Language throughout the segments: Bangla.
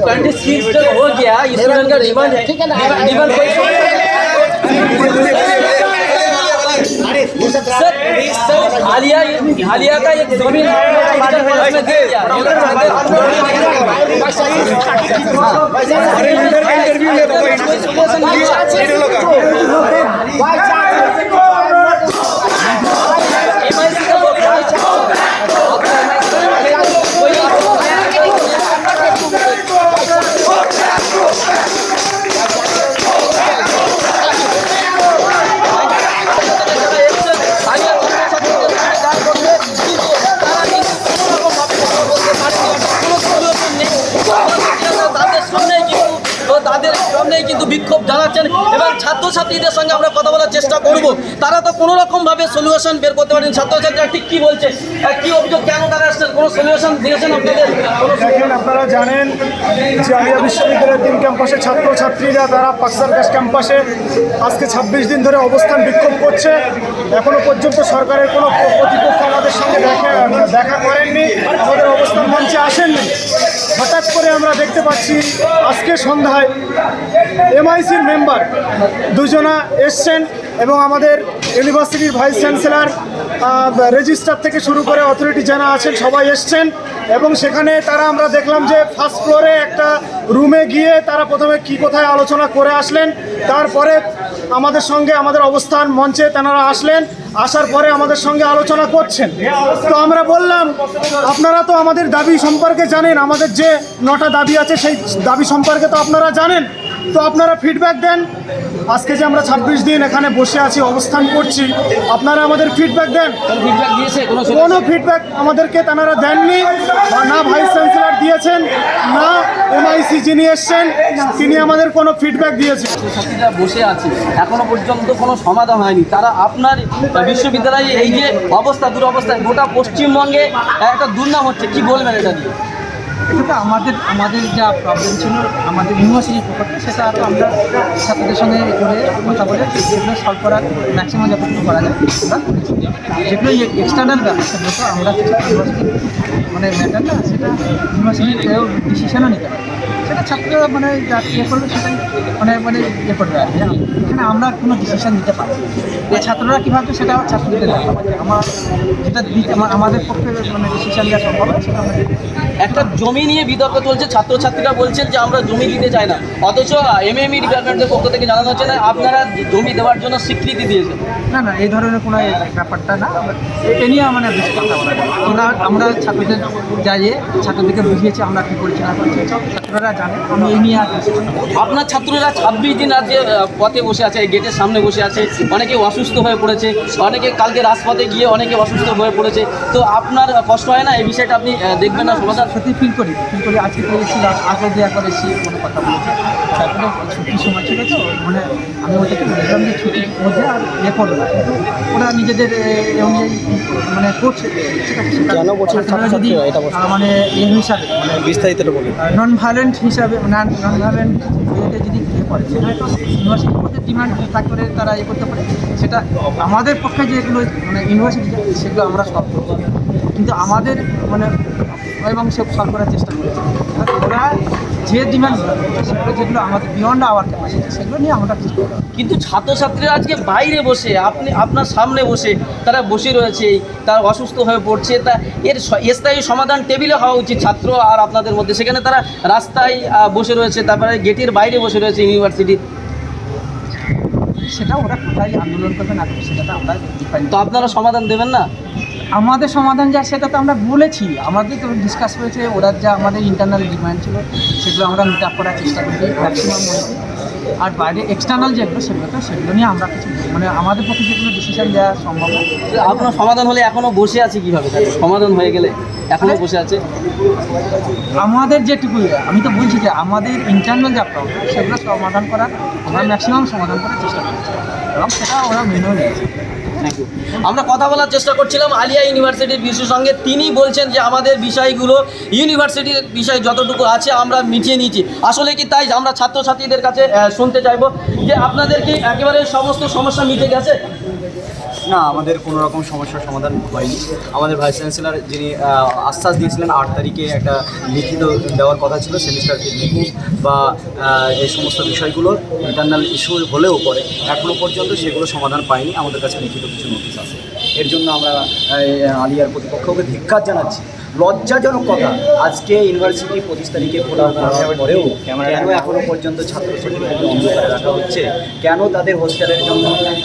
ट्वेंटी सिक्स जब हो गया स्टूडेंट का डिमांड है डिमांड कोई सर हालिया हालिया का एक ज़मीन दे তাদের সামনেই কিন্তু বিক্ষোভ জানাচ্ছেন। এবং ছাত্রছাত্রীদের সঙ্গে আমরা কথা বলার চেষ্টা করব। তারা তো কোনো রকম ভাবে সলিউশন বের করতে পারেন। ছাত্রছাত্রীরা ঠিক কি বলছে? কি অভিযোগ, কেন তারা আসছেন? কোনো সলিউশন দিয়েছেন আপনাদের? আপনারা জানেন যে আলিয়া বিশ্ববিদ্যালয়ের তিন ক্যাম্পাসে ছাত্রছাত্রীরা, তারা পাকসারগাছ ক্যাম্পাসে আজকে ছাব্বিশ দিন ধরে অবস্থান বিক্ষোভ করছে। এখনও পর্যন্ত সরকারের কোনো কর্তৃপক্ষ আমাদের সঙ্গে দেখা দেখা করেননি। আমাদের অবস্থান মঞ্চে আসেননি হঠাৎ করে আমরা দেখতে পাচ্ছি আজকে সন্ধ্যায় এমআইসির মেম্বার দুজনা এসছেন এবং আমাদের ইউনিভার্সিটির ভাইস চ্যান্সেলর রেজিস্ট্রার থেকে শুরু করে অথরিটি যারা আছেন সবাই এসছেন এবং সেখানে তারা আমরা দেখলাম যে ফার্স্ট ফ্লোরে একটা রুমে গিয়ে তারা প্রথমে কি কোথায় আলোচনা করে আসলেন, তারপরে আমাদের সঙ্গে আমাদের অবস্থান মঞ্চে তেনারা আসলেন, আসার পরে আমাদের সঙ্গে আলোচনা করছেন। তো আমরা বললাম, আপনারা তো আমাদের দাবি সম্পর্কে জানেন, আমাদের যে নটা দাবি আছে সেই দাবি সম্পর্কে তো আপনারা জানেন। তো আপনারা ফিডব্যাক দেন। আজকে যে আমরা ছাব্বিশ দিন এখানে বসে আছি অবস্থান করছি আপনারা আমাদের ফিডব্যাক দেন। ফিডব্যাক দিয়েছে কোনো ফিডব্যাক আমাদেরকে তারা দেননি বা না ভাইস চ্যান্সেলর দিয়েছেন না এমআইসি যিনি এসছেন তিনি আমাদের কোনো ফিডব্যাক দিয়েছেন। ছাত্রীরা বসে আছে এখনও পর্যন্ত কোনো সমাধান হয়নি। তারা আপনার বিশ্ববিদ্যালয়ে এই যে অবস্থা দুরবস্থা গোটা পশ্চিমবঙ্গে একটা দুর্নাম হচ্ছে কি বলবেন এটা নিয়ে? এটা আমাদের আমাদের যা প্রবলেম ছিল, আমাদের ইউনিভার্সিটির পক্ষে সেটা আরও আমরা ছাত্রদের সঙ্গে করে কথা বলে সেগুলো সলভ করার ম্যাক্সিমাম যতটুকু করা যায় আমরা যেগুলো এক্সটার্নাল ব্যাপার, সেগুলো আমরা কিছু মানে ম্যাটার না সেটা ইউনিভার্সিটি কেউ ডিসিশনও নিতে পারে সেটা ছাত্ররা মানে যা ইয়ে করবে সেটাই মানে মানে ইয়ে করবে আর কি। এখানে আমরা কোনো ডিসিশন নিতে পারি না। ছাত্ররা কী ভাবছে সেটা ছাত্রদের আমার যেটা দিতে আমার আমাদের পক্ষে মানে ডিসিশন দেওয়া সম্ভব সেটা আমরা দিতে পারি। একটা জমি নিয়ে বিতর্ক চলছে ছাত্রছাত্রীরা বলছেন যে আমরা জমি দিতে চাই না। অথচ এম এমএমই ডিপার্টমেন্টের পক্ষ থেকে জানানো হচ্ছে না আপনারা জমি দেওয়ার জন্য স্বীকৃতি দিয়েছেন। না না এই ধরনের কোনো ব্যাপারটা না। এ নিয়ে মানে বেশি কথা বলা আমরা আমরা ছাত্রদের যাইয়ে ছাত্রদেরকে বুঝিয়েছি আমরা কী করছি না করছি। ছাত্ররা জানে আমি এই নিয়ে। আপনার ছাত্ররা ছাব্বিশ দিন আজকে পথে বসে আছে গেটের সামনে বসে আছে অনেকে অসুস্থ হয়ে পড়েছে অনেকে কালকে রাজপথে গিয়ে অনেকে অসুস্থ হয়ে পড়েছে। তো আপনার কষ্ট হয় না? এই বিষয়টা আপনি দেখবেন না সমাধান। সত্যি ফিল করি ফিল করি। আজকে পেয়েছিলাম আগে দেওয়া করে এসে মানে কথা বলেছি। তারপরে ছুটির সময় ছিল তো মানে আমি ওদেরকে বলেছিলাম যে ছুটির মধ্যে আর ইয়ে করবে না। কিন্তু ওরা নিজেদের অনুযায়ী মানে করছে ঠিক আছে? কেন করছে? যদি ছাত্রছাত্রীরা এটা? মানে এ হিসাবে মানে বিস্তারিতটা বলুন। নন ভায়োলেন্ট হিসাবে নন ইয়েতে যদি ইয়ে করে সেটা হয়তো ইউনিভার্সিটির মধ্যে ডিমান্ড করে তারা ইয়ে করতে পারে, সেটা আমাদের পক্ষে যেগুলো মানে ইউনিভার্সিটি সেগুলো আমরা সব করব কিন্তু আমাদের মানে এবং সে সলভ করার চেষ্টা করেছি। ওরা যে ডিমান্ড সেগুলো যেগুলো আমাদের বিয়ন্ড আওয়ার ক্যাপাসিটি সেগুলো নিয়ে আমরা কিছু কিন্তু ছাত্রছাত্রীরা আজকে বাইরে বসে আপনি আপনার সামনে বসে তারা বসে রয়েছে তারা অসুস্থ হয়ে পড়ছে তা এর স্থায়ী সমাধান টেবিলে হওয়া উচিত ছাত্র আর আপনাদের মধ্যে। সেখানে তারা রাস্তায় বসে রয়েছে তারপরে গেটের বাইরে বসে রয়েছে ইউনিভার্সিটির সেটা ওরা কোথায় আন্দোলন করবে না করবে সেটা আমরা তো আপনারা সমাধান দেবেন না? আমাদের সমাধান যা সেটা তো আমরা বলেছি। আমাদের তো ডিসকাস হয়েছে ওরা যা আমাদের ইন্টারনাল ডিমান্ড ছিল সেগুলো আমরা মিট আপ করার চেষ্টা করি ম্যাক্সিমাম আর বাইরে এক্সটার্নাল যেগুলো সেগুলো তো সেগুলো নিয়ে আমরা কিছু মানে আমাদের পক্ষে যেগুলো ডিসিশন দেওয়া সম্ভব আপনার সমাধান হলে এখনও বসে আছে কীভাবে? সমাধান হয়ে গেলে এখনও বসে আছে? আমাদের যেটুকু আমি তো বলছি যে আমাদের ইন্টারনাল যা প্রবলেম সেগুলো সমাধান করার আমরা ম্যাক্সিমাম সমাধান করার চেষ্টা করছি। এবং সেটা ওরা মেনেও নিয়েছে। আমরা কথা বলার চেষ্টা করছিলাম আলিয়া ইউনিভার্সিটির বিষয়ের সঙ্গে। তিনি বলছেন যে আমাদের বিষয়গুলো, ইউনিভার্সিটির বিষয় যতটুকু আছে আমরা মিটিয়ে নিয়েছি। আসলে কি তাই আমরা ছাত্রছাত্রীদের কাছে শুনতে চাইব যে আপনাদের কি একেবারে সমস্ত সমস্যা মিটে গেছে? না, আমাদের কোনো রকম সমস্যার সমাধান হয়নি। আমাদের ভাইস চ্যান্সেলার যিনি আশ্বাস দিয়েছিলেন আট তারিখে একটা লিখিত দেওয়ার কথা ছিল সেমিস্টার ফি বা এই সমস্ত বিষয়গুলো ইন্টারনাল ইস্যু হলেও পরে এখনও পর্যন্ত সেগুলো সমাধান পায়নি আমাদের কাছে লিখিত কিছু নোটিশ আছে। এর জন্য আমরা আলিয়ার প্রতিপক্ষকে ধিক্ষার জানাচ্ছি। লজ্জাজনক কথা আজকে ইউনিভার্সিটি পঁচিশ তারিখে খোলা হওয়ার পরেও কেন এখনও পর্যন্ত ছাত্রছাত্রীদেরকে অন্ধকারে রাখা হচ্ছে? কেন তাদের হোস্টেলের জন্য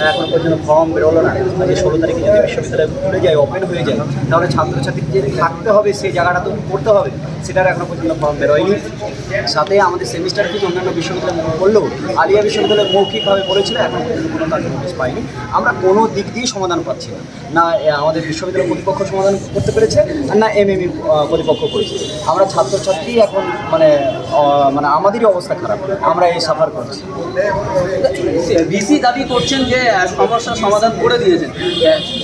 এখনও পর্যন্ত ফর্ম বেরোলো না? আজকে ষোলো তারিখে যদি বিশ্ববিদ্যালয় খুলে যায় ওপেন হয়ে যায় তাহলে ছাত্রছাত্রীদের থাকতে হবে সেই জায়গাটা তো করতে হবে। সেটার এখনও পর্যন্ত ফর্ম বেরোয়নি। সাথে আমাদের সেমিস্টার ফিজ অন্যান্য বিশ্ববিদ্যালয় করলেও আলিয়া বিশ্ববিদ্যালয় মৌখিকভাবে বলেছিল এখন পর্যন্ত কোনো তাদের নোটিশ পাইনি আমরা কোনো দিক দিয়ে সমাধান পাচ্ছি না। না আমাদের বিশ্ববিদ্যালয় কর্তৃপক্ষ সমাধান করতে পেরেছে আর না এম এম কর্তৃপক্ষ করেছে। আমরা ছাত্রছাত্রী এখন মানে মানে আমাদেরই অবস্থা খারাপ। আমরা এই সাফার করছি। ভিসি দাবি করছেন যে সমস্যার সমাধান করে দিয়েছেন।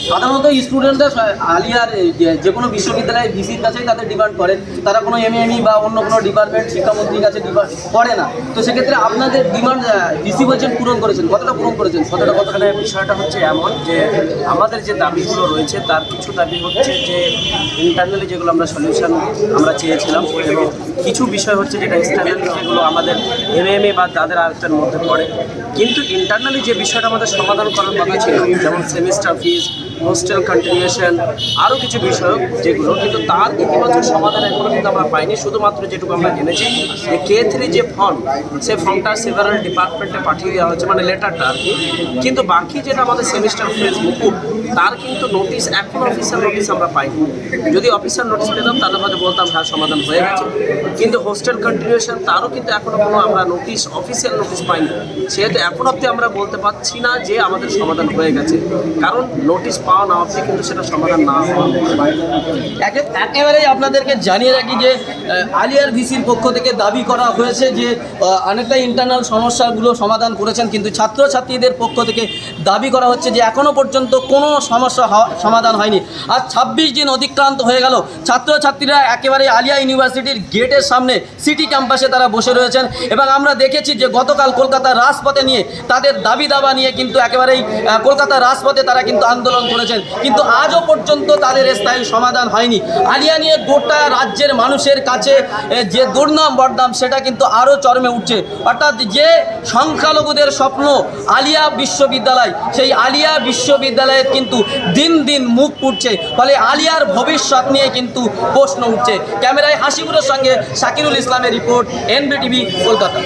সাধারণত স্টুডেন্টরা আলিয়ার যে- যে কোনো বিশ্ববিদ্যালয়ে ভিসির কাছেই তাদের ডিমান্ড করে। তারা কোনো এমএমই বা অন্য কোনো ডিপার্টমেন্ট শিক্ষামন্ত্রীর কাছে ডিমান্ড করে না। তো সেক্ষেত্রে আপনাদের ডিমান্ড ভিসি বলছেন পূরণ করেছেন। কতটা পূরণ করেছেন? কতটা এখানে বিষয়টা হচ্ছে এমন যে আমাদের যে দাবিগুলো রয়েছে তার কিছু দাবি হচ্ছে যে ইন্টারনালি যেগুলো আমরা সলিউশন আমরা চেয়েছিলাম এবং কিছু বিষয় হচ্ছে যেটা এক্সটার্নালি যেগুলো আমাদের এমএমএ বা তাদের আয়ত্তের মধ্যে পড়ে। কিন্তু ইন্টারনালি যে বিষয়টা আমাদের সমাধান করার কথা ছিল, যেমন সেমিস্টার ফিজ হোস্টেল কন্টিনিউশন আরও কিছু বিষয় যেগুলো, কিন্তু তার ইতিবাচক সমাধান এখনও কিন্তু আমরা পাইনি। শুধুমাত্র যেটুকু আমরা জেনেছি যে কে থ্রি যে ফর্ম সেই ফর্মটা সেভারাল ডিপার্টমেন্টে পাঠিয়ে দেওয়া হচ্ছে মানে লেটারটা আর কি। কিন্তু বাকি যেটা আমাদের সেমিস্টার ফিজ মুকুট, তার কিন্তু নোটিশ এখন অফিসিয়াল নোটিশ আমরা পাইনি। যদি অফিসিয়াল নোটিশ পেতাম তাহলে হয়তো বলতাম হ্যাঁ সমাধান হয়ে গেছে। কিন্তু হোস্টেল কন্টিনিউশন তারও কিন্তু এখনও কোনো আমরা নোটিশ অফিসিয়াল নোটিশ পাইনি। সেহেতু এখন অবধি আমরা বলতে পারছি না যে আমাদের সমাধান হয়ে গেছে। কারণ নোটিশ পাওয়া না অবধি কিন্তু সেটা সমাধান না হওয়া একে- একেবারেই আপনাদেরকে জানিয়ে রাখি যে আলিয়ার ভিসির পক্ষ থেকে দাবি করা হয়েছে যে অনেকটা ইন্টারনাল সমস্যাগুলো সমাধান করেছেন, কিন্তু ছাত্রছাত্রীদের পক্ষ থেকে দাবি করা হচ্ছে যে এখনও পর্যন্ত কোনো সমস্যা সমাধান হয়নি। আর ছাব্বিশ দিন অতিক্রান্ত হয়ে গেল। ছাত্রছাত্রীরা একেবারে আলিয়া ইউনিভার্সিটির গেটের সামনে সিটি ক্যাম্পাসে তারা বসে রয়েছেন এবং আমরা দেখেছি যে গতকাল কলকাতার রাজপথে নিয়ে তাদের দাবি দাবা নিয়ে কিন্তু একেবারেই কলকাতার রাজপথে তারা কিন্তু আন্দোলন করেছেন। কিন্তু আজও পর্যন্ত তাদের স্থায়ী সমাধান হয়নি। আলিয়া নিয়ে গোটা রাজ্যের মানুষের কাছে যে দুর্নাম বদনাম, সেটা কিন্তু আরও চরমে উঠছে। অর্থাৎ যে সংখ্যালঘুদের স্বপ্ন আলিয়া বিশ্ববিদ্যালয়, সেই আলিয়া বিশ্ববিদ্যালয়ের কিন্তু দিন দিন মুখ পুড়ছে। ফলে আলিয়ার ভবিষ্যৎ নিয়ে কিন্তু প্রশ্ন উঠছে। ক্যামেরায় হাসিপুরের সঙ্গে শাকিরুল ইসলামের রিপোর্ট এনবিটিভি কলকাতা।